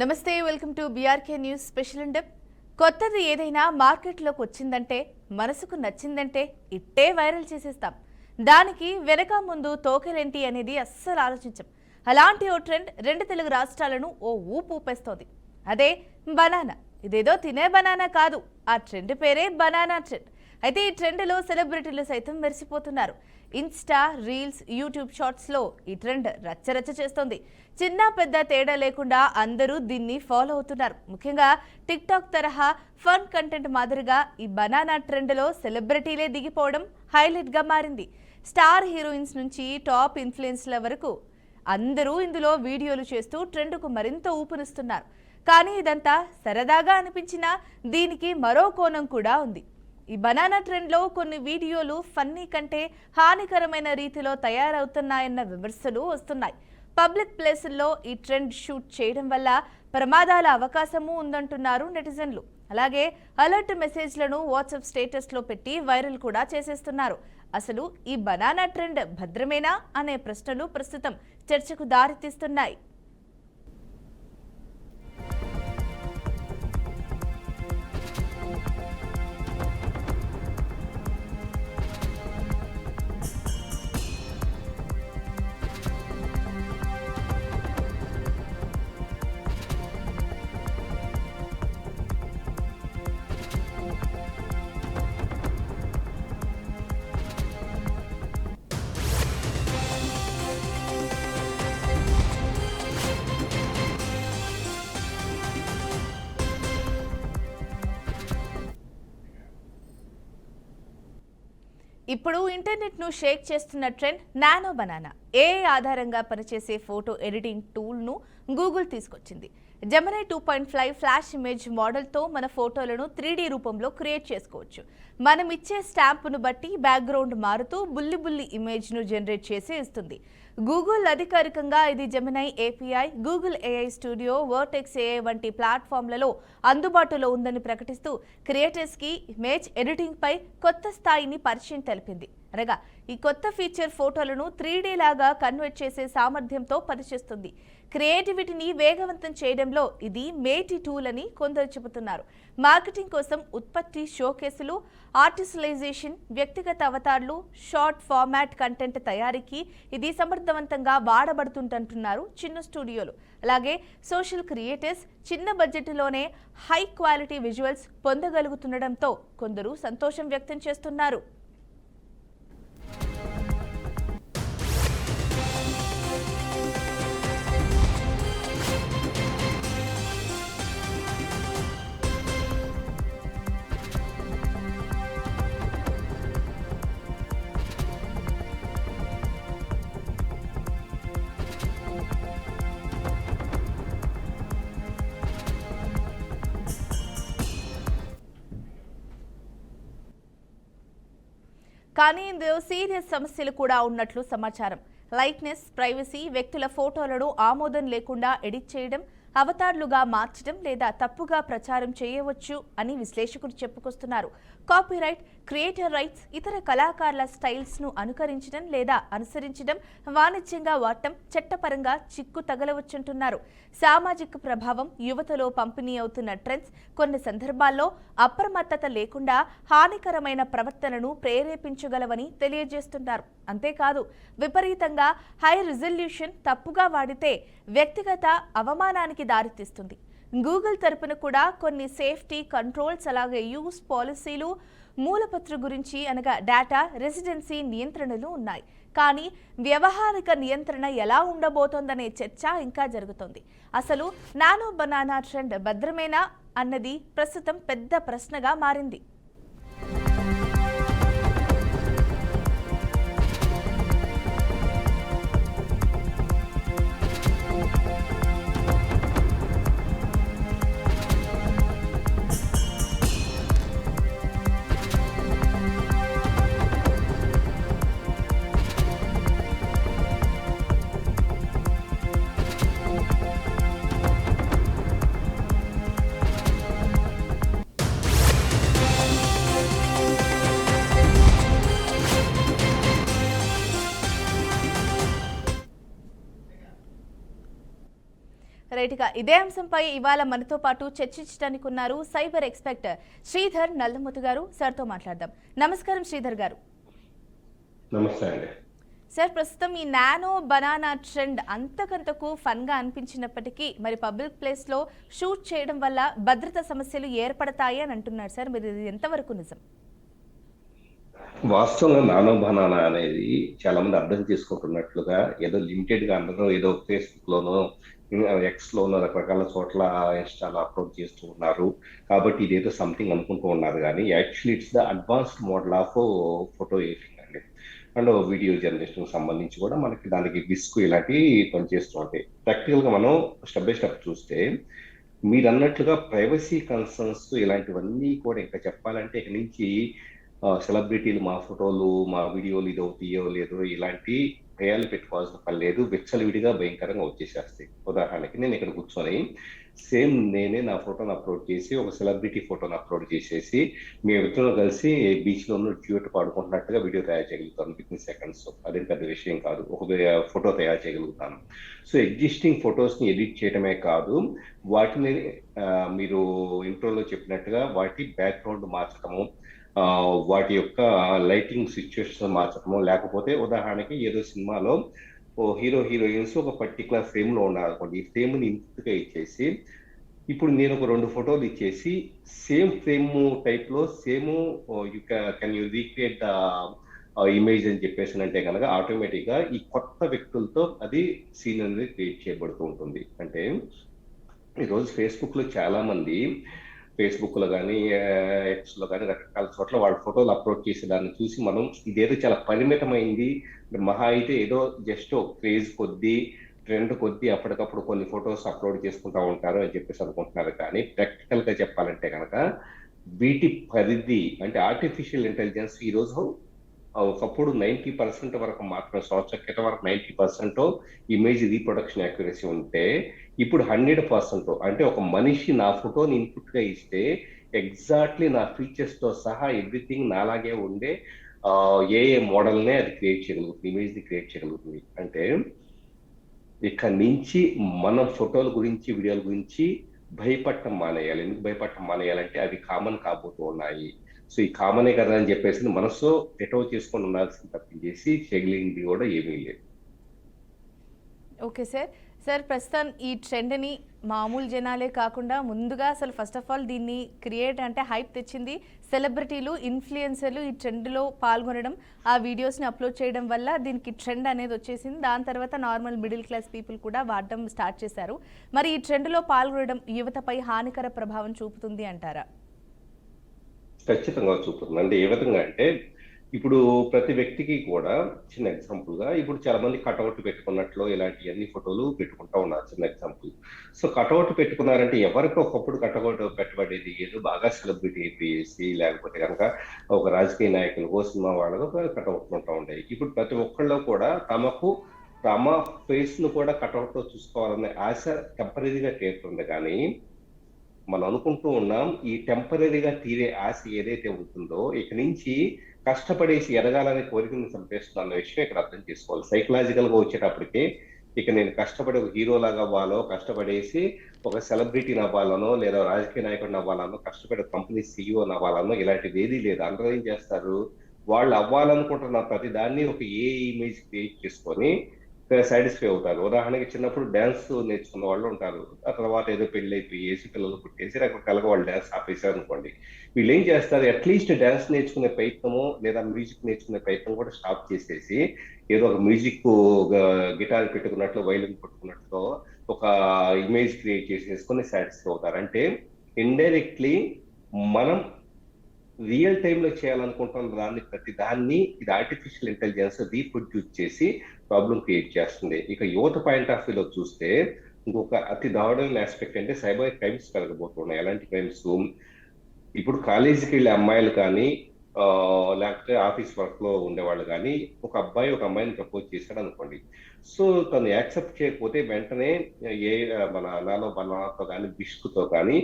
నమస్తే welcome to BRK news special ఇండెప్ కొత్తది ఏదైనా మార్కెట్లోకి వచ్చిందంటే మనసుకు నచ్చిందంటే ఇట్టే వైరల్ చేసేస్తాం. దానికి వెనక ముందు తోకలేంటి అనేది అస్సలు ఆలోచించం. అలాంటి ఓ ట్రెండ్ రెండు తెలుగు రాష్ట్రాలను ఓ ఊపు ఊపేస్తోంది. అదే బనానా. ఇదేదో తినే బనానా కాదు. ఆ ట్రెండ్ పేరే బనానా ట్రెండ్. అయితే ఈ ట్రెండ్లో సెలబ్రిటీలు సైతం మెరిసిపోతున్నారు. ఇన్స్టా రీల్స్ యూట్యూబ్ షార్ట్స్లో ఈ ట్రెండ్ రచ్చరచ్చ చేస్తోంది. చిన్న పెద్ద తేడా లేకుండా అందరూ దీన్ని ఫాలో అవుతున్నారు. ముఖ్యంగా టిక్ టాక్ తరహా ఫన్ కంటెంట్ మాదిరిగా ఈ బనానా ట్రెండ్లో సెలబ్రిటీలే దిగిపోవడం హైలైట్గా మారింది. స్టార్ హీరోయిన్స్ నుంచి టాప్ ఇన్ఫ్లుయెన్స్ల వరకు అందరూ ఇందులో వీడియోలు చేస్తూ ట్రెండ్కు మరింత ఊపునిస్తున్నారు. కానీ ఇదంతా సరదాగా అనిపించినా దీనికి మరో కోణం కూడా ఉంది. ఈ బనానా ట్రెండ్లో కొన్ని వీడియోలు ఫన్నీ కంటే హానికరమైన రీతిలో తయారవుతున్నాయన్న విమర్శలు వస్తున్నాయి. పబ్లిక్ ప్లేసుల్లో ఈ ట్రెండ్ షూట్ చేయడం వల్ల ప్రమాదాల అవకాశము ఉందంటున్నారు నెటిజన్లు. అలాగే అలర్ట్ మెసేజ్లను వాట్సాప్ స్టేటస్లో పెట్టి వైరల్ కూడా చేసేస్తున్నారు. అసలు ఈ బనానా ట్రెండ్ భద్రమేనా అనే ప్రశ్నలు ప్రస్తుతం చర్చకు దారితీస్తున్నాయి. ఇప్పుడు ఇంటర్నెట్ను షేక్ చేస్తున్న ట్రెండ్ నానో బనానా. ఏ ఆధారంగా పనిచేసే ఫోటో ఎడిటింగ్ టూల్ను గూగుల్ తీసుకొచ్చింది. Gemini two point five flash image మోడల్తో మన ఫోటోలను త్రీ రూపంలో క్రియేట్ చేసుకోవచ్చు. మనం ఇచ్చే స్టాంపును బట్టి బ్యాక్గ్రౌండ్ మారుతూ బుల్లి బుల్లి ఇమేజ్ను జనరేట్ చేసి ఇస్తుంది. గూగుల్ అధికారికంగా ఇది Gemini API Google AI studio Vertex AI వంటి ప్లాట్ఫామ్లలో అందుబాటులో ఉందని ప్రకటిస్తూ క్రియేటర్స్కి ఇమేజ్ ఎడిటింగ్పై కొత్త స్థాయిని పరిచయం తెలిపింది. అనగా ఈ కొత్త ఫీచర్ ఫోటోలను త్రీ లాగా కన్వర్ట్ చేసే సామర్థ్యంతో పనిచేస్తుంది. క్రియేటివిటీని వేగవంతం చేయడంలో ఇది మేటి టూల్ అని కొందరు చెబుతున్నారు. మార్కెటింగ్ కోసం ఉత్పత్తి షోకేసులు ఆర్టిస్టలైజేషన్ వ్యక్తిగత అవతార్లు షార్ట్ ఫార్మాట్ కంటెంట్ తయారీకి ఇది సమర్థవంతంగా వాడబడుతుంటంటున్నారు చిన్న స్టూడియోలు. అలాగే సోషల్ క్రియేటర్స్ చిన్న బడ్జెట్లోనే హై క్వాలిటీ విజువల్స్ పొందగలుగుతుండడంతో కొందరు సంతోషం వ్యక్తం చేస్తున్నారు. కానీ ఇందులో సీరియస్ సమస్యలు కూడా ఉన్నట్లు సమాచారం. లైట్నెస్ ప్రైవసీ వ్యక్తుల ఫోటోలను ఆమోదం లేకుండా ఎడిట్ చేయడం అవతార్లుగా మార్చడం లేదా తప్పుగా ప్రచారం చేయవచ్చు అని విశ్లేషకులు చెప్పుకొస్తున్నారు. కాపీరైట్ క్రియేటర్ రైట్స్ ఇతర కళాకారుల స్టైల్స్ను అనుకరించడం లేదా అనుసరించడం వాణిజ్యంగా వాడటం చట్టపరంగా చిక్కు తగలవచ్చంటున్నారు. సామాజిక ప్రభావం యువతలో పంపిణీ అవుతున్న ట్రెండ్స్ కొన్ని సందర్భాల్లో అప్రమత్తత లేకుండా హానికరమైన ప్రవర్తనను ప్రేరేపించగలవని తెలియజేస్తున్నారు. అంతేకాదు విపరీతంగా హై రిజల్యూషన్ తప్పుగా వాడితే వ్యక్తిగత అవమానానికి దారితీస్తుంది. గూగుల్ తరపున కూడా కొన్ని సేఫ్టీ కంట్రోల్స్ అలాగే యూస్ పాలసీలు మూలపత్ర గురించి అనగా డేటా రెసిడెన్సీ నియంత్రణలు ఉన్నాయి. కానీ వ్యవహారిక నియంత్రణ ఎలా ఉండబోతోందనే చర్చ ఇంకా జరుగుతోంది. అసలు నానో బనానా ట్రెండ్ భద్రమేనా అన్నది ప్రస్తుతం పెద్ద ప్రశ్నగా మారింది. రైట్గా ఇదే అంశంపై ఇవాళ మనతో పాటు చర్చించడానికి ఉన్నారు సైబర్ ఎక్స్పర్ట్ శ్రీధర్ నల్లముతు గారు. సార్తో మాట్లాడదాం. నమస్కారం శ్రీధర్ గారు. నమస్తే అండి. సార్ ప్రస్తుతం ఈ నానో బనానా ట్రెండ్ అంతకంతకు ఫన్గా అనిపించినప్పటికీ మరి పబ్లిక్ ప్లేస్లో షూట్ చేయడం వల్ల భద్రత సమస్యలు ఏర్పడతాయి అని అంటున్నారు సార్. మీరు ఇది ఎంతవరకు నిజం? వాస్తవంగా నానో బనానా అనేది చాలా మంది అర్థం చేసుకుంటున్నట్లుగా ఏదో లిమిటెడ్గా అందరూ ఏదో ఫేస్బుక్ లోనో ఎక్స్లో ఉన్న రకరకాల చోట్ల ఇన్స్టాలో అప్లోడ్ చేస్తూ ఉన్నారు. కాబట్టి ఇదేదో సంథింగ్ అనుకుంటూ ఉన్నారు కానీ actually it's the advanced model of photo editing అండి. అండ్ uh, వీడియో జనరేషన్ సంబంధించి కూడా మనకి దానికి విస్క్ ఇలాంటివి పనిచేస్తూ ఉంటాయి. ప్రాక్టికల్గా మనం స్టెప్ బై స్టెప్ చూస్తే మీరు అన్నట్లుగా ప్రైవసీ కన్సర్న్స్ ఇలాంటివన్నీ కూడా ఇంకా చెప్పాలంటే ఇక నుంచి uh, సెలబ్రిటీలు మా ఫోటోలు మా వీడియోలు ఇదో తీయో లేదో ఇలాంటి భయాలు పెట్టుకోవాల్సిన పని లేదు విచ్చలవిడిగా భయంకరంగా వచ్చేసేస్తాయి. ఉదాహరణకి నేను ఇక్కడ కూర్చొని సేమ్ నేనే నా ఫోటోని అప్లోడ్ చేసి ఒక సెలబ్రిటీ ఫోటోని అప్లోడ్ చేసేసి మేము ఇద్దరు కలిసి బీచ్లో ఉన్న డ్యూట్ పాడుకుంటున్నట్టుగా వీడియో తయారు చేయగలుగుతాను ఫిఫ్టీన్ సెకండ్స్. అదేం పెద్ద విషయం కాదు. ఒక ఫోటో తయారు చేయగలుగుతాను. సో ఎగ్జిస్టింగ్ ఫొటోస్ని ఎడిట్ చేయడమే కాదు. వాటిని మీరు ఇంట్రోలో చెప్పినట్టుగా వాటి బ్యాక్గ్రౌండ్ మార్చడము వాటి యొక్క లైటింగ్ సిచ్యువేషన్ మార్చడము లేకపోతే ఉదాహరణకి ఏదో సినిమాలో ఓ హీరో హీరోయిన్స్ ఒక పర్టికులర్ ఫ్రేమ్లో ఈ ఫ్రేమ్ని ఇచ్చేసి ఇప్పుడు నేను ఒక రెండు ఫోటోలు ఇచ్చేసి సేమ్ ఫ్రేమ్ టైప్లో same you can you recreate the image అని చెప్పేసి అంటే కనుక ఆటోమేటిక్గా ఈ కొత్త వ్యక్తులతో అది సీన్ అనేది క్రియేట్ చేయబడుతూ ఉంటుంది. అంటే ఈరోజు ఫేస్బుక్లో ఫేస్బుక్లో ఫేస్బుక్లో కానీ ఎక్స్లో కానీ రకరకాల చోట్ల వాళ్ళ ఫోటోలు అప్లోడ్ చేసే దాన్ని చూసి మనం ఇదేదో చాలా పరిమితమైంది. మహా అయితే ఏదో జస్ట్ క్రేజ్ కొద్దీ ట్రెండ్ కొద్దీ అప్పటికప్పుడు కొన్ని ఫొటోస్ అప్లోడ్ చేసుకుంటా ఉంటారు అని చెప్పేసి అనుకుంటున్నారు. కానీ ప్రాక్టికల్గా చెప్పాలంటే కనుక వీటి పరిధి అంటే ఆర్టిఫిషియల్ ఇంటెలిజెన్స్ ఈ రోజు ఒకప్పుడు నైన్టీ పర్సెంట్ వరకు మాత్రమే సంవత్సరం క్రితం వరకు ninety percent image reproduction accuracy ఉంటే ఇప్పుడు హండ్రెడ్ పర్సెంట్ అంటే ఒక మనిషి నా ఫోటోని ఇన్పుట్గా ఇస్తే ఎగ్జాక్ట్లీ నా ఫీచర్స్తో సహా ఎవ్రీథింగ్ నాలాగే ఉండే ఏ ఏ మోడల్ నే అది క్రియేట్ చేయగలుగుతుంది ఇమేజ్ని క్రియేట్ చేయగలుగుతుంది. అంటే ఇక్కడ నుంచి మనం ఫోటోల గురించి వీడియోల గురించి భయపడటం మానేయాలి. ఎందుకు భయపడటం మానేయాలంటే అవి కామన్ కాబోతూ ఉన్నాయి. సో ఈ కామనే కదా అని చెప్పేసి మనసు ఎటో చేసుకొని ఉండాల్సింది తప్పించేసి చేయగలిగింది కూడా ఏమీ లేదు. Okay sir. సార్ ప్రస్తుతం ఈ ట్రెండ్ని మామూలు జనాలే కాకుండా ముందుగా అసలు ఫస్ట్ ఆఫ్ ఆల్ దీన్ని క్రియేట్ అంటే హైప్ తెచ్చింది సెలబ్రిటీలు ఇన్ఫ్లుయెన్సర్లు ఈ ట్రెండ్లో పాల్గొనడం ఆ వీడియోస్ని అప్లోడ్ చేయడం వల్ల దీనికి ట్రెండ్ అనేది వచ్చేసింది. దాని తర్వాత నార్మల్ మిడిల్ క్లాస్ పీపుల్ కూడా వాడడం స్టార్ట్ చేశారు. మరి ఈ ట్రెండ్లో పాల్గొనడం యువతపై హానికర ప్రభావం చూపుతుంది అంటారా? ఖచ్చితంగా చూపుతుంది. అంటే ఏ విధంగా అంటే ఇప్పుడు ప్రతి వ్యక్తికి కూడా చిన్న ఎగ్జాంపుల్గా ఇప్పుడు చాలా మంది కటౌట్ పెట్టుకున్నట్లు ఇలాంటి అన్ని ఫోటోలు పెట్టుకుంటా ఉన్నారు చిన్న ఎగ్జాంపుల్ సో కటౌట్ పెట్టుకున్నారంటే ఎవరికి ఒకప్పుడు కటౌట్ పెట్టబడేది ఏదో బాగా సెలబ్రిటీ అయిపోయేసి లేకపోతే కనుక ఒక రాజకీయ నాయకులు సినిమా వాళ్ళకు కటౌట్లు ఉంటా ఉండేవి ఇప్పుడు ప్రతి ఒక్కళ్ళు కూడా తమకు తమ ఫేస్ను కూడా కటౌట్లో చూసుకోవాలనే ఆశ టెంపరీగా తీరుతుంది కానీ మనం అనుకుంటూ ఉన్నాం ఈ టెంపరీగా తీరే ఆశ ఏదైతే ఉంటుందో ఇక నుంచి కష్టపడేసి ఎదగాలనే కోరికను చంపేస్తుంది అన్న విషయం ఇక్కడ అర్థం చేసుకోవాలి. సైకలాజికల్గా వచ్చేటప్పటికే ఇక నేను కష్టపడి ఒక హీరో లాగా అవ్వాలో కష్టపడేసి ఒక సెలబ్రిటీని అవ్వాలనో లేదా రాజకీయ నాయకుడిని అవ్వాలనో కష్టపడే కంపెనీ సీఈఓ అవ్వాలనో ఇలాంటిది ఏదీ లేదు. అందరూ ఏం చేస్తారు? వాళ్ళు అవ్వాలనుకుంటున్న ప్రతి దాన్ని ఒక ఏ ఇమేజ్ క్రియేట్ చేసుకొని సాటిస్ఫై అవుతారు. ఉదాహరణకి చిన్నప్పుడు డ్యాన్స్ నేర్చుకున్న వాళ్ళు ఉంటారు. ఆ తర్వాత ఏదో పెళ్ళి అయిపోయేసి పిల్లలు పుట్టేసి రకరకాలుగా వాళ్ళు డ్యాన్స్ ఆపేశారు అనుకోండి వీళ్ళు ఏం చేస్తారు? అట్లీస్ట్ డ్యాన్స్ నేర్చుకునే ప్రయత్నము లేదా మ్యూజిక్ నేర్చుకునే ప్రయత్నం కూడా స్టాప్ చేసేసి ఏదో ఒక మ్యూజిక్ గిటార్ పెట్టుకున్నట్లు వైలిన్ పెట్టుకున్నట్లు ఒక ఇమేజ్ క్రియేట్ చేసేసుకొని సాటిస్ఫై అవుతారు. అంటే ఇండైరెక్ట్లీ మనం రియల్ టైంలో చేయాలనుకుంటున్న దాన్ని ప్రతి దాన్ని ఇది ఆర్టిఫిషియల్ ఇంటెలిజెన్స్ రీప్రొడ్యూస్ చేసి ప్రాబ్లం క్రియేట్ చేస్తుంది. ఇక యువత పాయింట్ ఆఫ్ వ్యూలో చూస్తే ఇంకొక అతి దారుణమైన ఆస్పెక్ట్ అంటే సైబర్ క్రైమ్స్ పెరగబోతున్నాయి ఎలాంటి క్రైమ్స్ ఇప్పుడు కాలేజీకి వెళ్ళే అమ్మాయిలు కానీ లేకపోతే ఆఫీస్ వర్క్లో ఉండేవాళ్ళు కానీ ఒక అబ్బాయి ఒక అమ్మాయిని ప్రపోజ్ చేశాడు అనుకోండి. సో తను యాక్సెప్ట్ చేయకపోతే వెంటనే ఏ మన నాలో బనాతో కానీ బిష్కుతో కానీ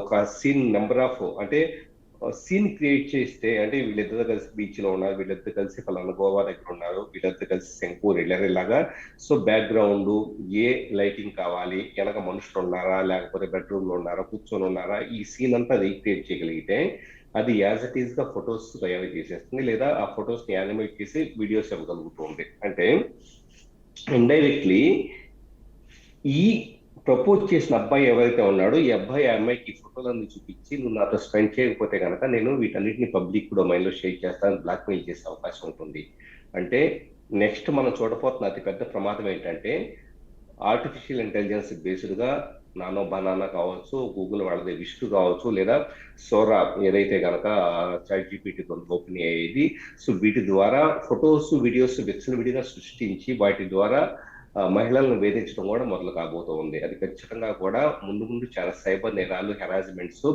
ఒక సీన్ నెంబర్ ఆఫ్ అంటే సీన్ క్రియేట్ చేస్తే అంటే వీళ్ళిద్దరు కలిసి బీచ్లో ఉన్నారు వీళ్ళిద్దరు కలిసి ఫలానా గోవా దగ్గర ఉన్నారు వీళ్ళిద్దరు కలిసి శంకూర్ వెళ్ళారు ఇలాగా సో బ్యాక్గ్రౌండ్ ఏ లైటింగ్ కావాలి వెనక మనుషులు ఉన్నారా లేకపోతే బెడ్రూమ్లో ఉన్నారా కూర్చొని ఉన్నారా ఈ సీన్ అంతా రీక్రియేట్ చేయగలిగితే అది యాజ్ ఇట్ ఈస్గా ఫొటోస్ తయారు చేసేస్తుంది లేదా ఆ ఫొటోస్ని యానిమేట్ చేసి వీడియోస్ ఇవ్వగలుగుతుంది. అంటే ఇండైరెక్ట్లీ ఈ ప్రపోజ్ చేసిన అబ్బాయి ఎవరైతే ఉన్నాడో ఈ అబ్బాయి ఆ అమ్మాయికి ఫోటోలన్నీ చూపించి నువ్వు నాతో స్పెండ్ చేయకపోతే కనుక నేను వీటన్నిటిని పబ్లిక్ డొమైన్లో షేర్ చేస్తాను బ్లాక్ మెయిల్ చేసే అవకాశం ఉంటుంది. అంటే నెక్స్ట్ మనం చూడబోతున్న అతి పెద్ద ప్రమాదం ఏంటంటే ఆర్టిఫిషియల్ ఇంటెలిజెన్స్ బేస్డ్గా నానో బనానా కావచ్చు గూగుల్ వాళ్ళది విష్ణు కావచ్చు లేదా సోరా ఏదైతే కనుక చాట్ జీపీటీ ఓపెన్ అయ్యేది సో వీటి ద్వారా ఫొటోస్ వీడియోస్ విడిగా సృష్టించి వాటి ద్వారా మహిళలను వేధించడం కూడా మొదలు కాబోతూ ఉంది. అది ఖచ్చితంగా కూడా ముందు ముందు చాలా సైబర్ నేరాలు హెరాస్మెంట్స్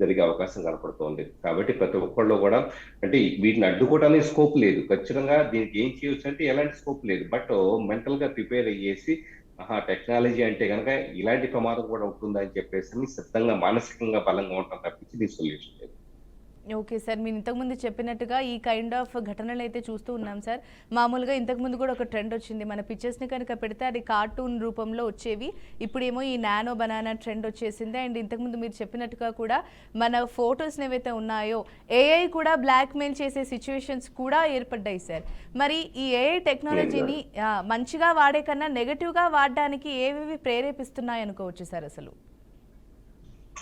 జరిగే అవకాశం కనపడుతోంది కాబట్టి ప్రతి ఒక్కళ్ళు కూడా అంటే వీటిని అడ్డుకోవడానికి స్కోప్ లేదు. ఖచ్చితంగా దీనికి ఏం చేయొచ్చు అంటే ఎలాంటి స్కోప్ లేదు. బట్ మెంటల్గా ప్రిపేర్ అయ్యేసి ఆహా టెక్నాలజీ అంటే కనుక ఇలాంటి ప్రమాదం కూడా ఉంటుందని చెప్పేసి సిద్ధంగా మానసికంగా బలంగా ఉంటాం తప్పించి దీని సొల్యూషన్ లేదు. ఓకే సార్ మీరు ఇంతకుముందు చెప్పినట్టుగా ఈ కైండ్ ఆఫ్ ఘటనలు అయితే చూస్తూ ఉన్నాం సార్. మామూలుగా ఇంతకుముందు కూడా ఒక ట్రెండ్ వచ్చింది. మన పిక్చర్స్ని కనుక పెడితే అది కార్టూన్ రూపంలో వచ్చేవి. ఇప్పుడేమో ఈ నానో బనానా ట్రెండ్ వచ్చేసింది. అండ్ ఇంతకుముందు మీరు చెప్పినట్టుగా కూడా మన ఫొటోస్ని ఏవైతే ఉన్నాయో ఏఐ కూడా బ్లాక్మెయిల్ చేసే సిచ్యువేషన్స్ కూడా ఏర్పడ్డాయి సార్. మరి ఈ ఏఐ టెక్నాలజీని మంచిగా వాడే కన్నా నెగటివ్గా వాడడానికి ఏవేవి ప్రేరేపిస్తున్నాయి అనుకోవచ్చు సార్ అసలు?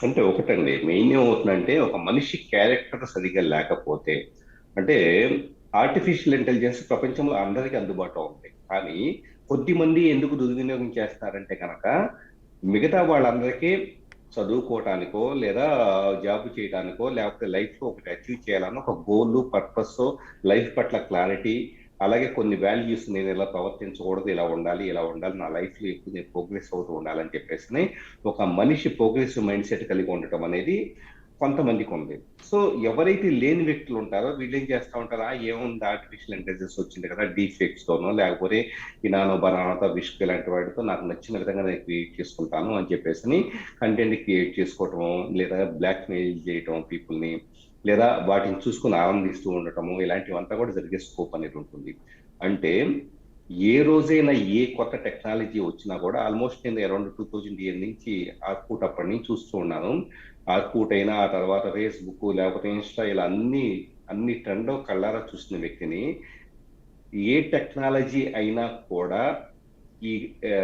అంటే ఒకటండి మెయిన్ ఏమవుతుందంటే ఒక మనిషి క్యారెక్టర్ సరిగ్గా లేకపోతే అంటే ఆర్టిఫిషియల్ ఇంటెలిజెన్స్ ప్రపంచంలో అందరికీ అందుబాటులో ఉంది. కానీ కొద్ది మంది ఎందుకు దుర్వినియోగం చేస్తారంటే కనుక మిగతా వాళ్ళందరికీ చదువుకోవటానికో లేదా జాబ్ చేయడానికో లేకపోతే లైఫ్లో ఒకటి అచీవ్ చేయాలన్న ఒక గోల్ పర్పస్ లైఫ్ పట్ల క్లారిటీ అలాగే కొన్ని వాల్యూస్ నేను ఇలా ప్రవర్తించకూడదు ఇలా ఉండాలి ఇలా ఉండాలి నా లైఫ్లో ఎక్కువ నేను ప్రోగ్రెస్ అవుతూ ఉండాలని చెప్పేసి ఒక మనిషి ప్రోగ్రెసివ్ మైండ్ సెట్ కలిగి ఉండటం అనేది కొంతమందికి ఉంది. సో ఎవరైతే లేని వ్యక్తులు ఉంటారో వీళ్ళు ఏం చేస్తూ ఉంటారు? ఏముంది? ఆర్టిఫిషియల్ ఇంటెలిజెన్స్ వచ్చింది కదా డీఫెక్ట్స్ తోనో లేకపోతే ఇనానో బనానోతో విష్క్ ఇలాంటి వాటితో నాకు నచ్చిన విధంగా నేను క్రియేట్ చేసుకుంటాను అని చెప్పేసి కంటెంట్ క్రియేట్ చేసుకోవటం లేదా బ్లాక్ మెయిల్ చేయటం పీపుల్ని లేదా వాటిని చూసుకుని ఆనందిస్తూ ఉండటము ఇలాంటివంతా కూడా జరిగే స్కోప్ అనేది ఉంటుంది. అంటే ఏ రోజైనా ఏ కొత్త టెక్నాలజీ వచ్చినా కూడా ఆల్మోస్ట్ నేను అరౌండ్ టూ థౌజండ్ ఇయర్ నుంచి ఆర్కూట్ అప్పటి నుంచి చూస్తూ ఉన్నాను. ఆర్కూట్ అయినా ఆ తర్వాత ఫేస్బుక్ లేకపోతే ఇన్స్టా ఇలా అన్ని అన్ని ట్రెండ్ కళ్ళారా చూసిన వ్యక్తిని ఏ టెక్నాలజీ అయినా కూడా ఈ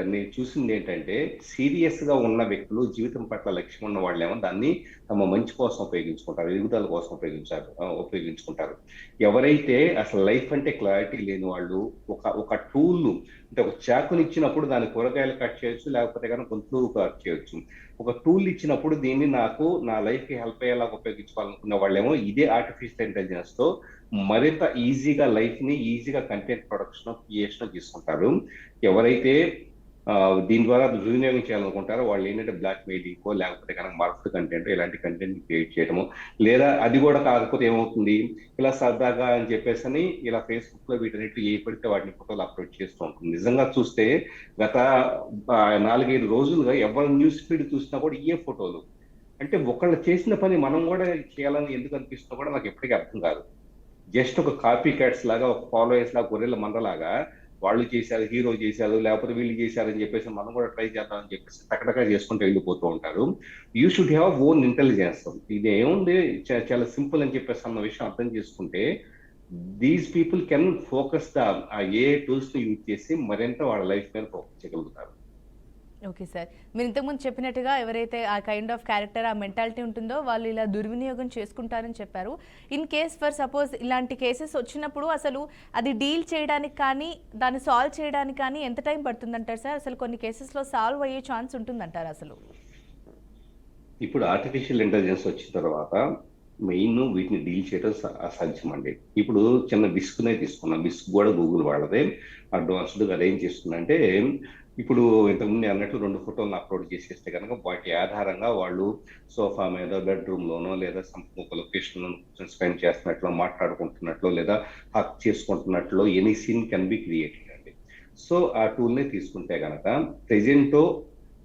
నేను చూసింది ఏంటంటే సీరియస్గా ఉన్న వ్యక్తులు జీవితం పట్ల లక్ష్యం ఉన్న వాళ్ళేమో దాన్ని తమ మంచి కోసం ఉపయోగించుకుంటారు ఎదుగుదల కోసం ఉపయోగించారు ఉపయోగించుకుంటారు. ఎవరైతే అసలు లైఫ్ అంటే క్లారిటీ లేని వాళ్ళు ఒక ఒక టూల్ అంటే ఒక చాకుని ఇచ్చినప్పుడు దాని కూరగాయలు కట్ చేయొచ్చు లేకపోతే కనుక గొంతులు కట్ చేయొచ్చు. ఒక టూల్ ఇచ్చినప్పుడు దీన్ని నాకు నా లైఫ్కి హెల్ప్ అయ్యేలా ఉపయోగించుకోవాలనుకున్న వాళ్ళేమో ఇదే ఆర్టిఫిషియల్ ఇంటెలిజెన్స్తో మరింత ఈజీగా లైఫ్ని ఈజీగా కంటెంట్ ప్రొడక్షన్ క్రియేషన్ తీసుకుంటారు. ఎవరైతే దీని ద్వారా దుర్వినియోగం చేయాలనుకుంటారో వాళ్ళు ఏంటంటే బ్లాక్ మెయిలింగ్ లేకపోతే కనుక మార్ఫ్డ్ కంటెంట్ ఇలాంటి కంటెంట్ క్రియేట్ చేయడము. లేదా అది కూడా కాకపోతే ఏమవుతుంది? ఇలా సరదాగా అని చెప్పేసి అని ఇలా ఫేస్బుక్లో వీటన్నిటి ఏ పడితే వాటిని ఫోటోలు అప్లోడ్ చేస్తూ ఉంటుంది. నిజంగా చూస్తే గత నాలుగైదు రోజులుగా ఎవరి న్యూస్ ఫీడ్ చూసినా కూడా ఏ ఫోటోలు. అంటే ఒకళ్ళు చేసిన పని మనం కూడా చేయాలని ఎందుకు అనిపిస్తుందో కూడా నాకు ఎప్పటికీ అర్థం కాదు. జస్ట్ ఒక కాపీ క్యాట్స్ లాగా ఒక ఫాలోయర్స్ లాగా గొర్రెల మందలాగా వాళ్ళు చేశారు హీరో చేశారు లేకపోతే వీళ్ళు చేశారని చెప్పేసి మనం కూడా ట్రై చేద్దామని చెప్పేసి టకటకా చేసుకుంటూ వెళ్ళిపోతూ ఉంటారు. You should have own intelligence ఇది ఏముంది? చాలా సింపుల్ అని చెప్పేసి అన్న విషయం అర్థం చేసుకుంటే these people can focus the ఆ ఏ టూల్స్ని యూజ్ చేసి మరింత వాళ్ళ లైఫ్ మీద ఫోకస్ చేయగలుగుతారు. Okay sir. మీరు ఇంతకుముందు చెప్పినట్టుగా ఎవరైతే ఆ కైండ్ ఆఫ్ క్యారెక్టర్ ఆ మెంటాలిటీ ఉంటుందో వాళ్ళు ఇలా దుర్వినియోగం చేసుకుంటారని చెప్పారు. ఇన్ కేస్ ఫర్ సపోజ్ ఇలాంటి కేసెస్ వచ్చినప్పుడు అసలు అది డీల్ చేయడానికి కానీ దాన్ని సాల్వ్ చేయడానికి కానీ ఎంత టైం పడుతుందంటారు సార్? అసలు కొన్ని కేసెస్లో సాల్వ్ అయ్యే ఛాన్స్ ఉంటుందంటారు అసలు? ఇప్పుడు ఆర్టిఫిషియల్ ఇంటెలిజెన్స్ వచ్చిన తర్వాత మెయిన్ వీటిని డీల్ చేయడం స- అసాధ్యం అండి ఇప్పుడు చిన్న విస్క్నే తీసుకున్నాం. బిస్క్ కూడా గూగుల్ వాళ్ళదే. అడ్వాన్స్డ్గా అరేంజ్ చేస్తుందంటే ఇప్పుడు ఇంతకుముందు అన్నట్లు రెండు ఫోటోలను అప్లోడ్ చేసేస్తే కనుక వాటి ఆధారంగా వాళ్ళు సోఫా మీద బెడ్రూమ్ లోనో లేదా ఒక లొకేషన్ స్పెండ్ చేస్తున్నట్లు మాట్లాడుకుంటున్నట్లు లేదా hack చేసుకుంటున్నట్లు any scene can be created అండి. సో ఆ టూల్నే తీసుకుంటే కనుక ప్రెజెంటో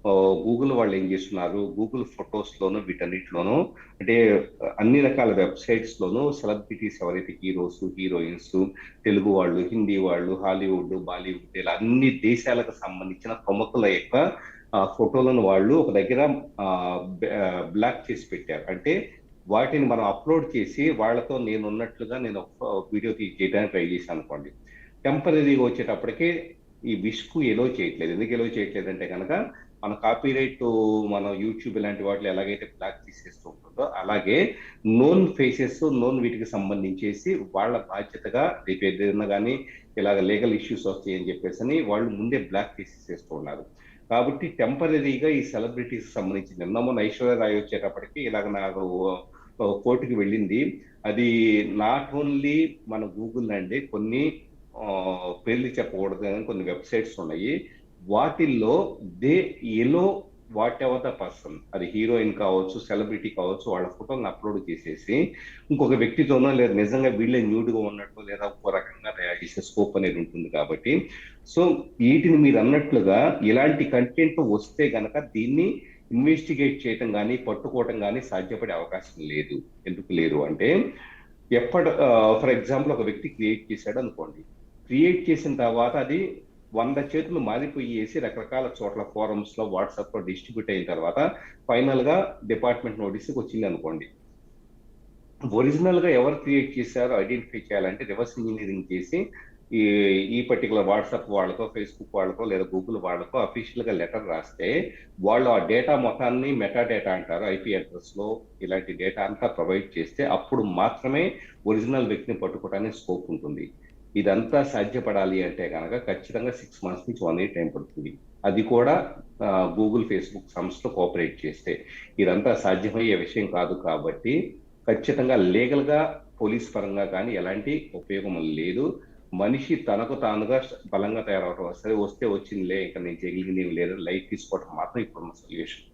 గూగుల్ వాళ్ళు ఏం చేస్తున్నారు? గూగుల్ ఫొటోస్ లోను వీటన్నిటిలోనూ అంటే అన్ని రకాల వెబ్సైట్స్ లోను సెలబ్రిటీస్ ఎవరైతే హీరోస్ హీరోయిన్స్ తెలుగు వాళ్ళు హిందీ వాళ్ళు హాలీవుడ్ బాలీవుడ్ ఇలా అన్ని దేశాలకు సంబంధించిన ప్రముఖుల యొక్క ఫోటోలను వాళ్ళు ఒక దగ్గర బ్లాక్ చేసి పెట్టారు. అంటే వాటిని మనం అప్లోడ్ చేసి వాళ్ళతో నేను ఉన్నట్లుగా నేను ఒక వీడియో తీ- చేయడానికి ట్రై చేశాను అనుకోండి. టెంపరీగా వచ్చేటప్పటికే ఈ విష్కు ఎలో చేయట్లేదు. ఎందుకు ఎలో చేయట్లేదు అంటే కనుక మన కాపీ రైట్ యూట్యూబ్ ఇలాంటి వాటిలో ఎలాగైతే బ్లాక్ తీసేస్తూ ఉంటుందో అలాగే నోన్ ఫేసెస్ నోన్ వీటికి సంబంధించేసి వాళ్ళ బాధ్యతగా రేపు ఏదైనా కానీ ఇలాగ లీగల్ ఇష్యూస్ వస్తాయని చెప్పేసి అని వాళ్ళు ముందే బ్లాక్ తీసేసేస్తూ ఉన్నారు. కాబట్టి టెంపరీగా ఈ సెలబ్రిటీస్ సంబంధించి నిన్న మొన్న ఐశ్వర్య రాయ్ వచ్చేటప్పటికి ఇలాగ నాకు కోర్టుకి వెళ్ళింది. అది నాట్ ఓన్లీ మన గూగుల్ అండి కొన్ని పేర్లు చెప్పకూడదు కానీ కొన్ని వెబ్సైట్స్ ఉన్నాయి. వాటిల్లో they allow whatever the person. అది హీరోయిన్ కావచ్చు సెలబ్రిటీ కావచ్చు వాళ్ళ ఫోటోని అప్లోడ్ చేసేసి ఇంకొక వ్యక్తితోనో లేదా నిజంగా వీళ్ళే న్యూడ్గా ఉన్నట్టు లేదా ఒక రకంగా తయారు చేసే స్కోప్ అనేది ఉంటుంది కాబట్టి. సో వీటిని మీరు అన్నట్లుగా ఇలాంటి కంటెంట్ వస్తే గనక దీన్ని ఇన్వెస్టిగేట్ చేయటం కానీ పట్టుకోవటం కానీ సాధ్యపడే అవకాశం లేదు. ఎందుకు లేదు అంటే ఎప్పటి ఫర్ ఎగ్జాంపుల్ ఒక వ్యక్తి క్రియేట్ చేశాడు అనుకోండి. క్రియేట్ చేసిన తర్వాత అది వంద చేతులు మారిపోయేసి రకరకాల చోట్ల ఫోరమ్స్లో వాట్సాప్లో డిస్ట్రిబ్యూట్ అయిన తర్వాత ఫైనల్గా డిపార్ట్మెంట్ నోటీస్కి వచ్చింది అనుకోండి. ఒరిజినల్గా ఎవరు క్రియేట్ చేశారో ఐడెంటిఫై చేయాలంటే రివర్స్ ఇంజనీరింగ్ చేసి ఈ ఈ పర్టికులర్ వాట్సాప్ వాళ్ళకో ఫేస్బుక్ వాళ్ళకో లేదా గూగుల్ వాళ్ళకో అఫీషియల్గా లెటర్ రాస్తే వాళ్ళు ఆ డేటా మొత్తాన్ని మెటా డేటా అంటారు ఐపీ అడ్రస్లో ఇలాంటి డేటా అంతా ప్రొవైడ్ చేస్తే అప్పుడు మాత్రమే ఒరిజినల్ వ్యక్తిని పట్టుకోవడానికి స్కోప్ ఉంటుంది. ఇదంతా సాధ్యపడాలి అంటే కనుక ఖచ్చితంగా సిక్స్ మంత్స్ నుంచి వన్ ఇయర్ టైం పడుతుంది. అది కూడా గూగుల్ ఫేస్బుక్ సంస్థ కోఆపరేట్ చేస్తే ఇదంతా సాధ్యమయ్యే విషయం కాదు కాబట్టి ఖచ్చితంగా లీగల్గా పోలీస్ పరంగా కానీ ఎలాంటి ఉపయోగం లేదు. మనిషి తనకు తానుగా బలంగా తయారవటం సరే వస్తే వచ్చిందిలే ఇంకా నేను చేయగలిగినవి లేదు లైట్ తీసుకోవటం మాత్రం ఇప్పుడున్న సొల్యూషన్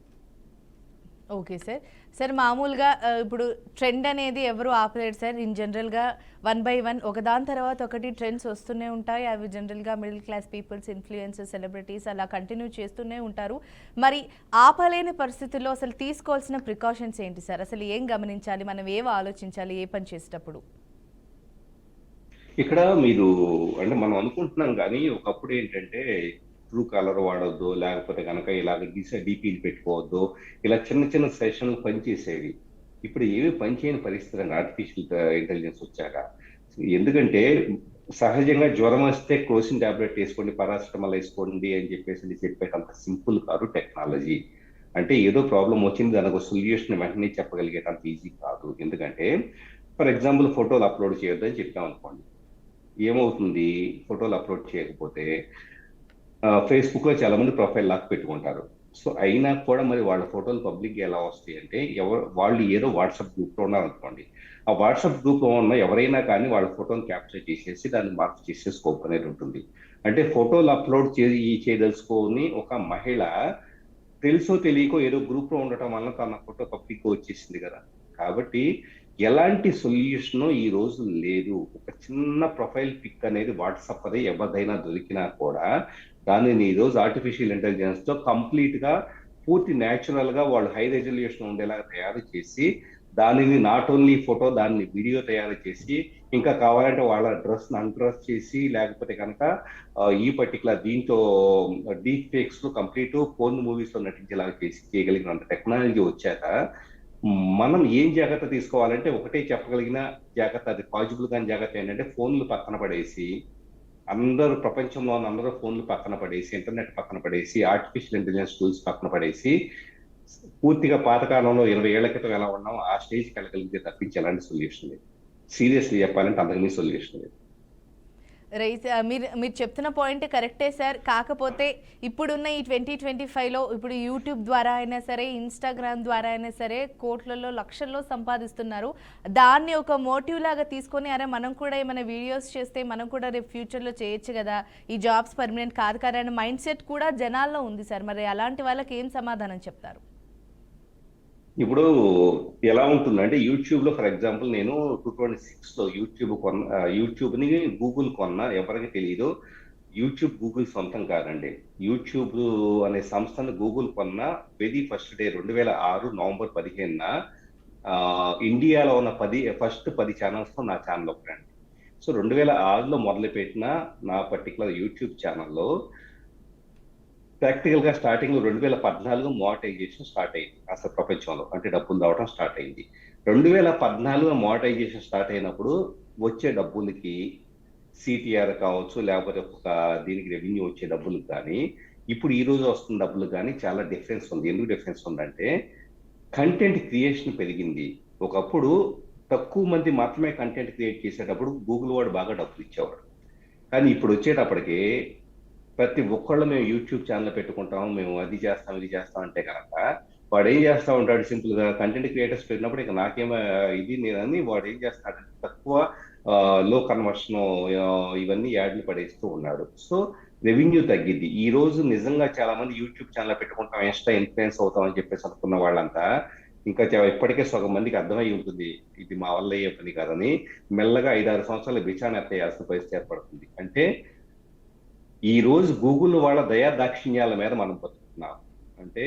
ఓకే సార్ సార్ మామూలుగా ఇప్పుడు ట్రెండ్ అనేది ఎవరు ఆపలేరు సార్. ఇన్ జనరల్గా వన్ బై వన్ ఒకదాని తర్వాత ఒకటి ట్రెండ్స్ వస్తూనే ఉంటాయి. అవి జనరల్గా middle class peoples influencers celebrities అలా కంటిన్యూ చేస్తూనే ఉంటారు. మరి ఆపలేని పరిస్థితుల్లో అసలు తీసుకోవాల్సిన ప్రికాషన్స్ ఏంటి సార్? అసలు ఏం గమనించాలి? మనం ఏం ఆలోచించాలి? ఏ పని చేసేటప్పుడు? ఇక్కడ మీరు అంటే మనం అనుకుంటున్నాం కానీ ఒకప్పుడు ఏంటంటే బ్లూ కలర్ వాడొద్దు లేకపోతే కనుక ఇలాగ గీసే డీపీలు పెట్టుకోవద్దు ఇలా చిన్న చిన్న సెషన్లు పనిచేసేవి ఇప్పుడు ఏమి పనిచేయని పరిస్థితి ఆర్టిఫిషియల్ ఇంటెలిజెన్స్ uh, వచ్చాక. ఎందుకంటే సహజంగా జ్వరం వస్తే క్రోసిన్ టాబ్లెట్ వేసుకోండి పారాసిటమాల్ వేసుకోండి అని చెప్పేసి చెప్పేది అంత సింపుల్ కాదు టెక్నాలజీ. అంటే ఏదో ప్రాబ్లం వచ్చింది దానికి ఒక సొల్యూషన్ వెంటనే చెప్పగలిగేటంత ఈజీ కాదు. ఎందుకంటే ఫర్ ఎగ్జాంపుల్ ఫోటోలు అప్లోడ్ చేయొద్దు అని చెప్పాం అనుకోండి ఏమవుతుంది? ఫోటోలు అప్లోడ్ చేయకపోతే ఫేస్బుక్లో చాలా మంది ప్రొఫైల్ లాక్ పెట్టుకుంటారు. సో అయినా కూడా మరి వాళ్ళ ఫోటోలు పబ్లిక్ ఎలా వస్తాయి అంటే ఎవరు వాళ్ళు ఏదో వాట్సాప్ గ్రూప్లో ఉన్నారు అనుకోండి ఆ వాట్సాప్ గ్రూప్లో ఉన్న ఎవరైనా కానీ వాళ్ళ ఫోటోని క్యాప్చర్ చేసేసి దాన్ని మార్క్ చేసే స్కోప్ అనేది ఉంటుంది. అంటే ఫోటోలు అప్లోడ్ చేసి చేయదలుచుకొని ఒక మహిళ తెలుసో తెలియకో ఏదో గ్రూప్లో ఉండటం వల్ల తన ఫోటో పబ్లిక్ వచ్చేసింది కదా. కాబట్టి ఎలాంటి సొల్యూషన్ ఈ రోజు లేదు. ఒక చిన్న ప్రొఫైల్ పిక్ అనేది వాట్సాప్ అదే ఎవరిదైనా దొరికినా కూడా దానిని ఈ రోజు ఆర్టిఫిషియల్ ఇంటెలిజెన్స్తో కంప్లీట్గా పూర్తి న్యాచురల్గా వాళ్ళు హై రెజల్యూషన్ ఉండేలాగా తయారు చేసి దానిని నాట్ ఓన్లీ ఫోటో దాన్ని వీడియో తయారు చేసి ఇంకా కావాలంటే వాళ్ళ డ్రెస్ అన్డ్రెస్ చేసి లేకపోతే కనుక ఈ పర్టికులర్ దీంతో డీప్ ఫేక్స్ కంప్లీట్ ఫోన్ మూవీస్లో నటించేలాగా చేసి చేయగలిగినంత టెక్నాలజీ వచ్చాక మనం ఏం జాగ్రత్త తీసుకోవాలంటే ఒకటే చెప్పగలిగిన జాగ్రత్త అది పాజిబుల్ కానీ జాగ్రత్త ఏంటంటే ఫోన్లు పక్కన పడేసి అందరూ ప్రపంచంలో ఉన్న అందరూ ఫోన్లు పక్కన పడేసి ఇంటర్నెట్ పక్కన పడేసి ఆర్టిఫిషియల్ ఇంటెలిజెన్స్ టూల్స్ పక్కన పడేసి పూర్తిగా పాతకాలంలో ఇరవై ఏళ్ళ క్రితం ఎలా ఉన్నాం ఆ స్టేజ్కి వెళ్ళగలిగితే తప్పించి ఎలాంటి సొల్యూషన్ లేదు. సీరియస్లీ చెప్పాలంటే అందరికీ సొల్యూషన్ లేదు. రైట్ మీరు మీరు చెప్తున్న పాయింట్ కరెక్టే సార్ కాకపోతే ఇప్పుడున్న ఈ ట్వంటీ ట్వంటీ ఫైవ్లో ఇప్పుడు యూట్యూబ్ ద్వారా అయినా సరే ఇన్స్టాగ్రామ్ ద్వారా అయినా సరే కోట్లలో లక్షల్లో సంపాదిస్తున్నారు. దాన్ని ఒక మోటివ్ లాగా తీసుకొని అరే మనం కూడా ఏమైనా వీడియోస్ చేస్తే మనం కూడా రేపు ఫ్యూచర్లో చేయొచ్చు కదా. ఈ జాబ్స్ పర్మనెంట్ కాదు కదా అనే మైండ్ సెట్ కూడా జనాల్లో ఉంది సార్ మరి అలాంటి వాళ్ళకి ఏం సమాధానం చెప్తారు? ఇప్పుడు ఎలా ఉంటుందంటే యూట్యూబ్లో ఫర్ ఎగ్జాంపుల్ నేను టూ థౌజండ్ సిక్స్లో యూట్యూబ్ కొన్న యూట్యూబ్ని గూగుల్ కొన్నా ఎవరికి తెలియదు యూట్యూబ్ గూగుల్ సొంతం కాదండి. యూట్యూబ్ అనే సంస్థను గూగుల్ కొన్న వెరీ ఫస్ట్ డే రెండు వేల ఆరు నవంబర్ పదిహేనున ఇండియాలో ఉన్న పది ఫస్ట్ పది ఛానల్స్తో నా ఛానల్ ఒకటండి. సో రెండు వేల ఆరులో మొదలుపెట్టిన నా పర్టికులర్ యూట్యూబ్ ఛానల్లో ప్రాక్టికల్గా స్టార్టింగ్ రెండు వేల పద్నాలుగు మోటైజేషన్ స్టార్ట్ అయింది. అసలు ప్రపంచంలో అంటే డబ్బులు రావడం స్టార్ట్ అయింది. రెండు వేల పద్నాలుగు మోటైజేషన్ స్టార్ట్ అయినప్పుడు వచ్చే డబ్బులకి సిటీఆర్ కావచ్చు లేకపోతే ఒక దీనికి రెవెన్యూ వచ్చే డబ్బులకు కానీ ఇప్పుడు ఈ రోజు వస్తున్న డబ్బులు కానీ చాలా డిఫరెన్స్ ఉంది. ఎందుకు డిఫరెన్స్ ఉందంటే కంటెంట్ క్రియేషన్ పెరిగింది. ఒకప్పుడు తక్కువ మంది మాత్రమే కంటెంట్ క్రియేట్ చేసేటప్పుడు గూగుల్ వాడు బాగా డబ్బులు ఇచ్చేవాడు. కానీ ఇప్పుడు వచ్చేటప్పటికి ప్రతి ఒక్కళ్ళు మేము యూట్యూబ్ ఛానల్ పెట్టుకుంటాం మేము అది చేస్తాం ఇది చేస్తాం అంటే కనుక వాడు ఏం చేస్తా ఉంటాడు సింపుల్గా కంటెంట్ క్రియేటర్స్ పెట్టినప్పుడు ఇక నాకేమో ఇది నేనని వాడు ఏం చేస్తాడు తక్కువ లో కన్వర్షన్ ఇవన్నీ యాడ్లు పడేస్తూ ఉన్నాడు. సో రెవెన్యూ తగ్గింది ఈ రోజు నిజంగా చాలా మంది యూట్యూబ్ ఛానల్ పెట్టుకుంటాం ఎక్స్ట్రా ఇన్ఫ్లుయెన్స్ అవుతాం అని చెప్పేసి అనుకున్న వాళ్ళంతా ఇంకా ఇప్పటికే సగం మందికి అర్థమై ఉంటుంది. ఇది మా వల్ల అయ్యే పని కాదని మెల్లగా ఐదారు సంవత్సరాలు బిచాన ఎత్తేయాల్సిన పరిస్థితి ఏర్పడుతుంది. అంటే ఈ రోజు గూగుల్ వాళ్ళ దయా దాక్షిణ్యాల మీద మనం బతుకుతున్నాం. అంటే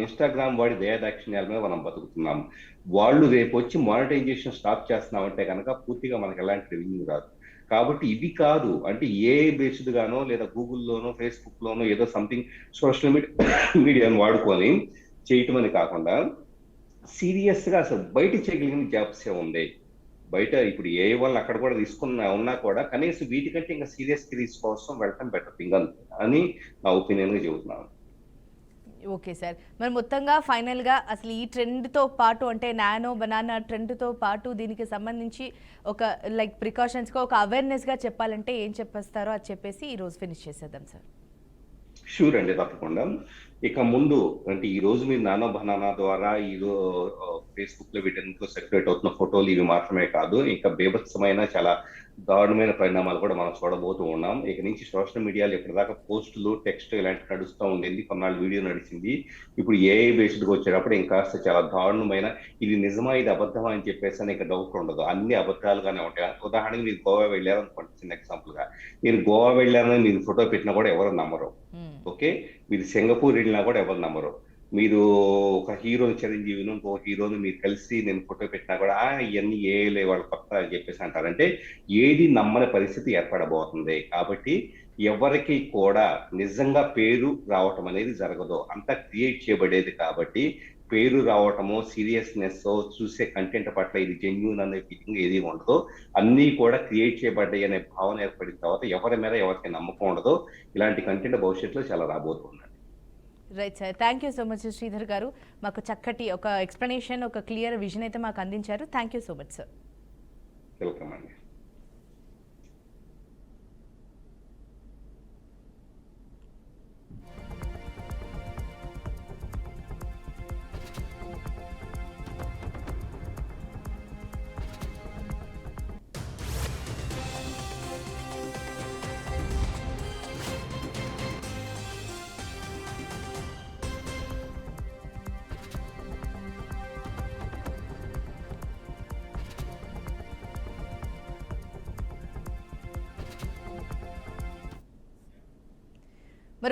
ఇన్స్టాగ్రామ్ వాడి దయా దాక్షిణ్యాల మీద మనం బతుకుతున్నాం. వాళ్ళు రేపు వచ్చి మానిటైజేషన్ స్టాప్ చేస్తున్నామంటే కనుక పూర్తిగా మనకి ఎలాంటి రెవెన్యూ రాదు. కాబట్టి ఇది కాదు. అంటే ఏ బేస్డ్ గానో లేదా గూగుల్లోనో ఫేస్బుక్ లోనో ఏదో సంథింగ్ సోషల్ మీడియా మీడియాను వాడుకొని చేయటం అని కాకుండా సీరియస్గా అసలు బయట చేయగలిగిన జాబ్స్ ఏ ఉంది బయట ఇప్పుడు ఏ వాళ్ళు అక్కడ కూడా తీసుకున్న ఉన్నా కూడా కనీసం వీటికంటే ఇంకా సీరియస్ కిరీస్ కోసం వెళ్ళటం బెటర్ థింగ్ అని నా ఒపీనియన్గా చెబుతున్నాను. Okay sir. మరి మొత్తంగా ఫైనల్గా అసలు ఈ ట్రెండ్తో పాటు అంటే నానో బనానా ట్రెండ్తో పాటు దీనికి సంబంధించి ఒక లైక్ ప్రికాషన్స్గా ఒక అవేర్నెస్గా చెప్పాలంటే ఏం చెప్పేస్తారో అది చెప్పేసి ఈరోజు ఫినిష్ చేసేద్దాం సార్. షూర్ అండి తప్పకుండా. ఇక ముందు అంటే ఈ రోజు మీరు నానో బనానా ద్వారా ఈ ఫేస్బుక్లో వీటన్నిటిలో సర్క్యులేట్ అవుతున్న ఫోటోలు ఇవి మాత్రమే కాదు ఇంకా బేభత్సమైన చాలా దారుణమైన పరిణామాలు కూడా మనం చూడబోతూ ఉన్నాం. ఇక నుంచి సోషల్ మీడియాలో ఇప్పటిదాకా పోస్టులు టెక్స్ట్ ఇలాంటివి నడుస్తూ ఉండేది. కొన్నాళ్ళు వీడియో నడిచింది. ఇప్పుడు ఏఐ బేస్డ్కి వచ్చేటప్పుడు ఇంకా చాలా దారుణమైన ఇది నిజమా ఇది అబద్ధమా అని చెప్పేసి అని ఇంకా డౌట్ ఉండదు. అన్ని అబద్ధాలుగానే ఉంటాయి. ఉదాహరణకి మీరు గోవా వెళ్ళారనుకోండి చిన్న ఎగ్జాంపుల్గా. నేను గోవా వెళ్ళానని మీరు ఫోటో పెట్టినా కూడా ఎవరు నమ్మరు. మ్మ్. ఓకే? మీరు సింగపూర్ వెళ్ళినా కూడా ఎవరు నమ్మరు. మీరు ఒక హీరో చిరంజీవిని ఇంకో హీరోని మీరు కలిసి నేను ఫోటో పెట్టినా కూడా ఇవన్నీ ఏలే వాళ్ళ కొత్త అని చెప్పేసి అంటారంటే ఏది నమ్మని పరిస్థితి ఏర్పడబోతుంది. కాబట్టి ఎవరికి కూడా నిజంగా పేరు రావటం అనేది జరగదు. అంతా క్రియేట్ చేయబడేది కాబట్టి పేరు రావటమో సీరియస్నెస్ చూసే కంటెంట్ పట్ల ఇది జెన్యున్ అనే ఫీలింగ్ ఏది ఉండదు. అన్నీ కూడా క్రియేట్ చేయబడ్డాయి అనే భావన ఏర్పడిన తర్వాత ఎవరి మీద ఎవరికి నమ్మకం ఉండదు. ఇలాంటి కంటెంట్ భవిష్యత్తులో చాలా రాబోతుంది. Right sir thank you so much Sridhar garu. మాకు చక్కటి ఒక ఎక్స్ప్లెనేషన్ ఒక క్లియర్ విజన్ అయితే మాకు అందించారు. Thank you so much sir welcome అండి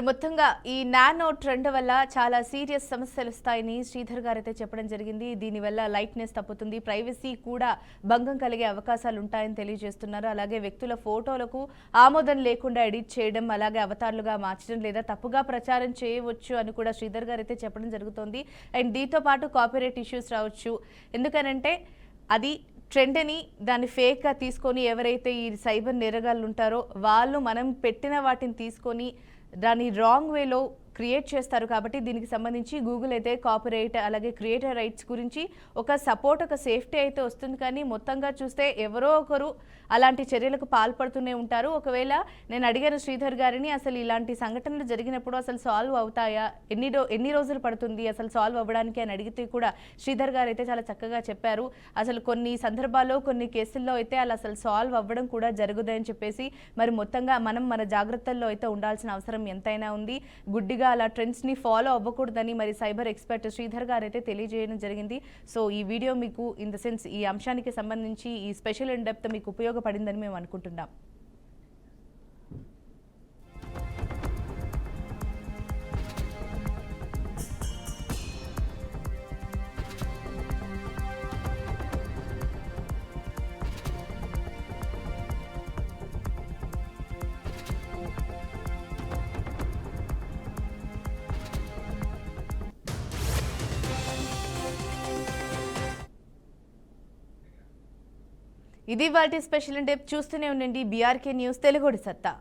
మరి మొత్తంగా ఈ నానో ట్రెండ్ వల్ల చాలా సీరియస్ సమస్యలు వస్తాయని శ్రీధర్ గారు అయితే చెప్పడం జరిగింది. దీనివల్ల లైట్నెస్ తప్పుతుంది. ప్రైవసీ కూడా భంగం కలిగే అవకాశాలు ఉంటాయని తెలియజేస్తున్నారు. అలాగే వ్యక్తుల ఫోటోలకు ఆమోదం లేకుండా ఎడిట్ చేయడం అలాగే అవతారులుగా మార్చడం లేదా తప్పుగా ప్రచారం చేయవచ్చు అని కూడా శ్రీధర్ గారు అయితే చెప్పడం జరుగుతోంది. అండ్ దీంతో పాటు కాపీరైట్ ఇష్యూస్ రావచ్చు. ఎందుకనంటే అది ట్రెండ్ని దాన్ని ఫేక్గా తీసుకొని ఎవరైతే ఈ సైబర్ నేరగాళ్ళు ఉంటారో వాళ్ళు మనం పెట్టిన వాటిని తీసుకొని దాన్ని రాంగ్ వేలో క్రియేట్ చేస్తారు కాబట్టి దీనికి సంబంధించి గూగుల్ అయితే కాపీరైట్ అలాగే క్రియేటర్ రైట్స్ గురించి ఒక సపోర్ట్ ఒక సేఫ్టీ అయితే వస్తుంది. కానీ మొత్తంగా చూస్తే ఎవరో ఒకరు అలాంటి చర్యలకు పాల్పడుతూనే ఉంటారు. ఒకవేళ నేను అడిగాను శ్రీధర్ గారిని అసలు ఇలాంటి సంఘటనలు జరిగినప్పుడు అసలు సాల్వ్ అవుతాయా? ఎన్ని రో ఎన్ని రోజులు పడుతుంది అసలు సాల్వ్ అవ్వడానికి అని అడిగితే కూడా శ్రీధర్ గారు అయితే చాలా చక్కగా చెప్పారు. అసలు కొన్ని సందర్భాల్లో కొన్ని కేసుల్లో అయితే అలా అసలు సాల్వ్ అవ్వడం కూడా జరుగుదని చెప్పేసి మరి మొత్తంగా మనం మన జాగ్రత్తల్లో అయితే ఉండాల్సిన అవసరం ఎంతైనా ఉంది. గుడ్డిగా అలా ట్రెండ్స్ని ఫాలో అవ్వకూడదని మరి సైబర్ ఎక్స్పర్ట్ శ్రీధర్ గారు అయితే తెలియజేయడం జరిగింది. సో ఈ వీడియో మీకు ఇన్ ద సెన్స్ ఈ అంశానికి సంబంధించి ఈ స్పెషల్ ఇన్ డెప్త్ మీకు ఉపయోగపడిందని మేము అనుకుంటున్నాం. ఇది వాటి స్పెషల్ డెప్ చూస్తూనే ఉండండి. బీఆర్కే న్యూస్ తెలుగుడి సత్తా.